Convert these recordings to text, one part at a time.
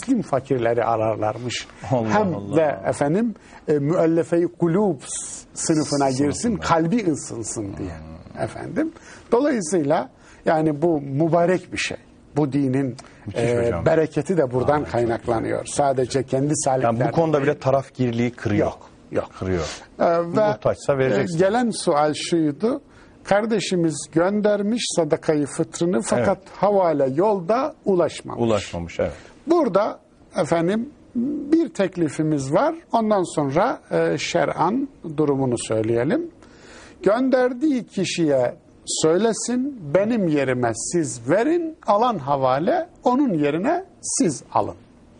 Müslim fakirleri ararlarmış. Allah Hem Allah. de efendim e, müellefe-i kulub sınıfına girsin, kalbi ısınsın diye. Efendim. Dolayısıyla yani bu mübarek bir şey. Bu dinin e, hocam. bereketi de buradan kaynaklanıyor. Sadece kendi Yani salikler. bu konuda bile tarafgirliği kırıyor. Yok, yok. Kırıyor. Ee, ve Muhtaçsa vereceksin. e, gelen sual şuydu. Kardeşimiz göndermiş sadakayı fıtrını fakat havale yolda ulaşmamış. Ulaşmamış evet. Burada efendim bir teklifimiz var. Ondan sonra e, şer'an durumunu söyleyelim. Gönderdiği kişiye söylesin benim yerime siz verin alan havale onun yerine siz alın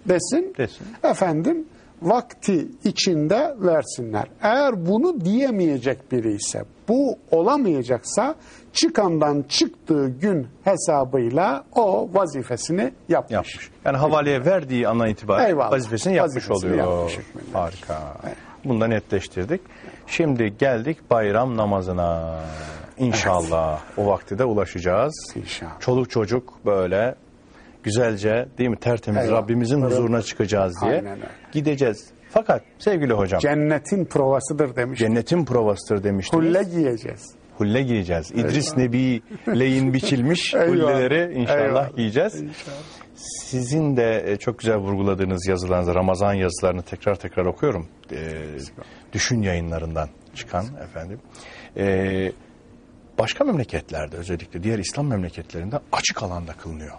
desin. Desin. Efendim vakti içinde versinler. Eğer bunu diyemeyecek biri ise bu olamayacaksa çıkandan çıktığı gün hesabıyla o vazifesini yapmış. Yapmış. Yani havaleye verdiği ana itibaren Eyvallah. vazifesini yapmış Vazifesini oluyor. yapmış. Harika. Bunu da netleştirdik. Şimdi geldik bayram namazına. İnşallah o vakti de ulaşacağız. İnşallah. Çoluk çocuk böyle güzelce değil mi tertemiz Eyvallah. Rabbimizin Evet. huzuruna çıkacağız diye Aynen öyle. gideceğiz. Fakat sevgili hocam Cennetin provasıdır demiş. cennetin provasıdır demiştiniz. Hulle giyeceğiz. Hulle giyeceğiz. İdris Nebi leyin biçilmiş hulleleri inşallah Eyvallah. giyeceğiz. Sizin de e, çok güzel vurguladığınız yazılarınızı, Ramazan yazılarını tekrar tekrar okuyorum. E, düşün yayınlarından çıkan efendim. E, başka memleketlerde özellikle diğer İslam memleketlerinde açık alanda kılınıyor.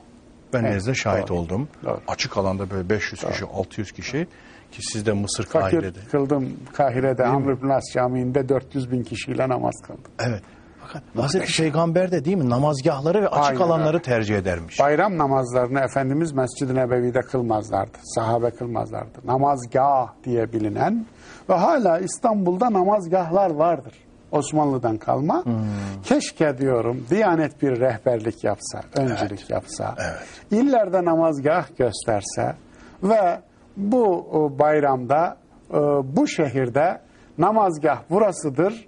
Ben Evet, nezle şahit doğru. oldum. Doğru. Açık alanda böyle 500 kişi, 600 kişi ki siz de Mısır Fakir Kahire'de. kıldım Kahire'de Amr ibn As Camii'nde 400 bin kişiyle namaz kıldım. Evet. Fakat Hazreti Peygamber de değil mi namazgahları ve açık Aynen alanları öyle. tercih edermiş. Bayram namazlarını Efendimiz Mescid-i Nebevi'de kılmazlardı. Sahabe kılmazlardı. Namazgah diye bilinen ve hala İstanbul'da namazgahlar vardır. Osmanlı'dan kalma. Hmm. Keşke diyorum Diyanet bir rehberlik yapsa, öncülük yapsa. Evet. İllerde namazgah gösterse ve bu bayramda bu şehirde namazgah burasıdır.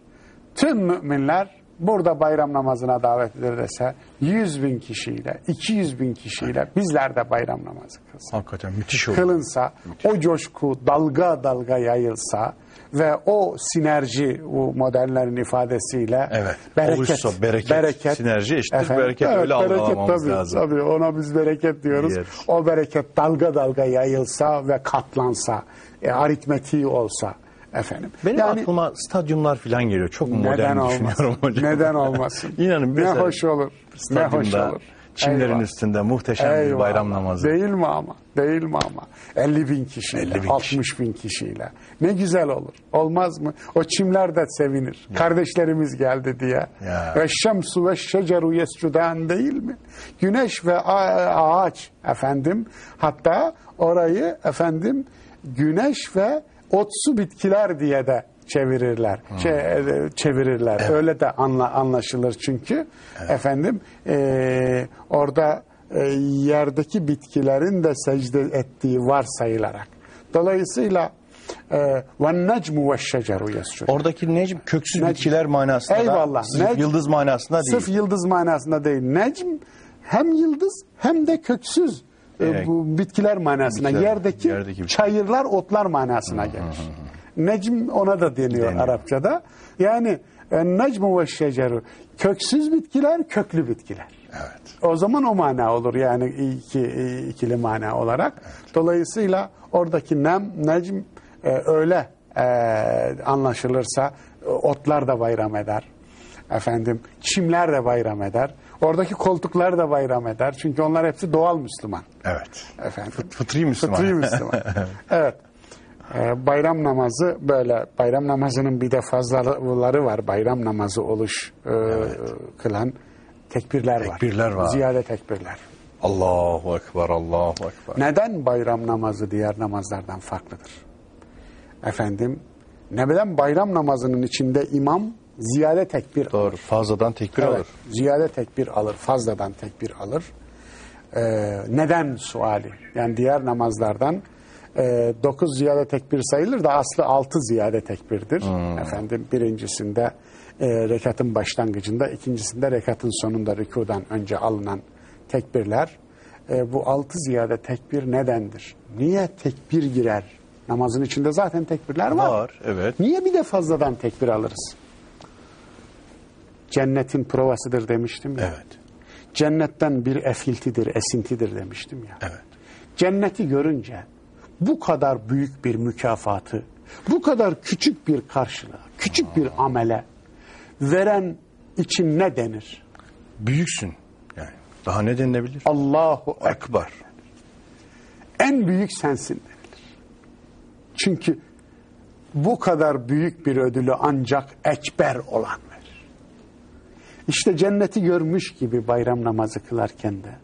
Tüm müminler burada bayram namazına davet edilir dese 100 bin kişiyle, 200 bin kişiyle bizler de bayram namazı kılsak Hakikaten müthiş olur. kılınsa, o coşku dalga dalga yayılsa ve o sinerji bu modernlerin ifadesiyle Evet, bereket, oluşsa bereket, sinerji eşittir bereket, öyle algılamamız tabii, lazım. Tabii ona biz bereket diyoruz. Diyeriz. O bereket dalga dalga yayılsa ve katlansa, e, aritmetiği olsa efendim. Benim yani aklıma stadyumlar falan geliyor. Çok neden modern olmasın? düşünüyorum hocam. Neden olmasın? İnanın ne hoş olur. Ne hoş stadyumda, olur. çimlerin Eyvah. üstünde muhteşem bir Eyvallah. bayram namazı. Değil mi ama? Değil mi ama? 50 bin kişiyle, 50 bin 60 bin kişiyle. Ne güzel olur. Olmaz mı? O çimler de sevinir. Kardeşlerimiz geldi diye. Ya. Ve şemsu ve şeceru yescudan değil mi? Güneş ve ağaç efendim. Hatta orayı efendim güneş ve otsu bitkiler diye de çevirirler. Çe- e, çevirirler. Öyle de anla, anlaşılır çünkü. Efendim e, orada e, yerdeki bitkilerin de secde ettiği varsayılarak. Dolayısıyla e, ve necmu ve şeceru yescud. Oradaki necm köksüz Necm. bitkiler manasında Eyvallah. da, sırf Necm. yıldız manasında değil. Sırf yıldız manasında değil. Necm hem yıldız hem de köksüz e, Evet. bu bitkiler manasına. Bitkiler, yerdeki, yerdeki çayırlar, otlar manasına gelir. Necm ona da deniyor, Deniyor. Arapçada. Yani e, necmu ve şeceru. Köksüz bitkiler, köklü bitkiler. Evet. O zaman o mana olur yani iki, ikili mana olarak. Dolayısıyla oradaki nem, necm e, öyle e, anlaşılırsa otlar da bayram eder. Efendim çimler de bayram eder. Oradaki koltuklar da bayram eder. Çünkü onlar hepsi doğal Müslüman. Evet. Efendim. Fıtri Müslüman. Fıtri Müslüman. evet. Ee, bayram namazı böyle. Bayram namazının bir de fazlaları var. Bayram namazı oluş e, kılan tekbirler, var. Tekbirler var. Ziyade tekbirler. Allahu Ekber, Allahu Ekber. Neden bayram namazı diğer namazlardan farklıdır? Efendim, neden bayram namazının içinde imam ziyade tekbir Doğru. Fazladan tekbir Evet, alır. Ziyade tekbir alır, fazladan tekbir alır. Ee, neden suali? Yani diğer namazlardan e, 9 ziyade tekbir sayılır da aslı 6 ziyade tekbirdir. Hmm. Efendim birincisinde e, rekatın başlangıcında, ikincisinde rekatın sonunda rükudan önce alınan tekbirler. e, bu altı ziyade tekbir nedendir? Niye tekbir girer? Namazın içinde zaten tekbirler var. Var, evet. Niye bir de fazladan tekbir alırız? Cennetin provasıdır demiştim ya. Evet. Cennetten bir efiltidir, esintidir demiştim ya. Evet. Cenneti görünce bu kadar büyük bir mükafatı, bu kadar küçük bir karşılığı, küçük bir amele veren için ne denir? Büyüksün. Yani daha ne denilebilir? Allahu Ekber. En büyük sensin denilir. Çünkü bu kadar büyük bir ödülü ancak ekber olan. İşte cenneti görmüş gibi bayram namazı kılarken de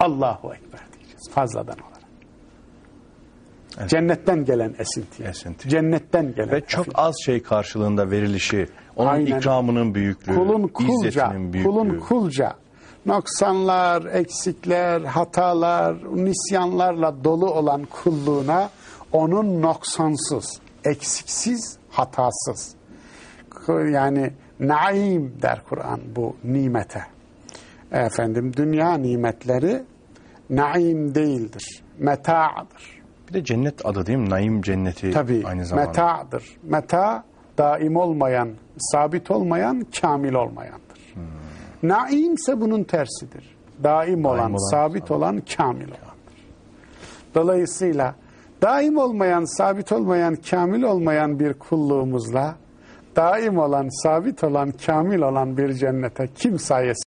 Allahu Ekber diyeceğiz fazladan olarak. Evet. Cennetten gelen esinti. Esinti. Cennetten gelen. Ve çok az şey karşılığında verilişi, onun Aynen. ikramının büyüklüğü, kulun kulca, büyüklüğü. kulun kulca noksanlar, eksikler, hatalar, nisyanlarla dolu olan kulluğuna onun noksansız, eksiksiz, hatasız. Yani naim der Kur'an bu nimete. Efendim dünya nimetleri naim değildir, meta'dır. Bir de cennet adı değil mi? Naim cenneti Tabii aynı zamanda. meta'dır. Meta daim olmayan, sabit olmayan, kamil olmayandır. Naim ise bunun tersidir. Daim olan, olan, sabit olan, kamil olandır. Dolayısıyla daim olmayan, sabit olmayan, kamil olmayan bir kulluğumuzla daim olan, sabit olan, kamil olan bir cennete kim sayesinde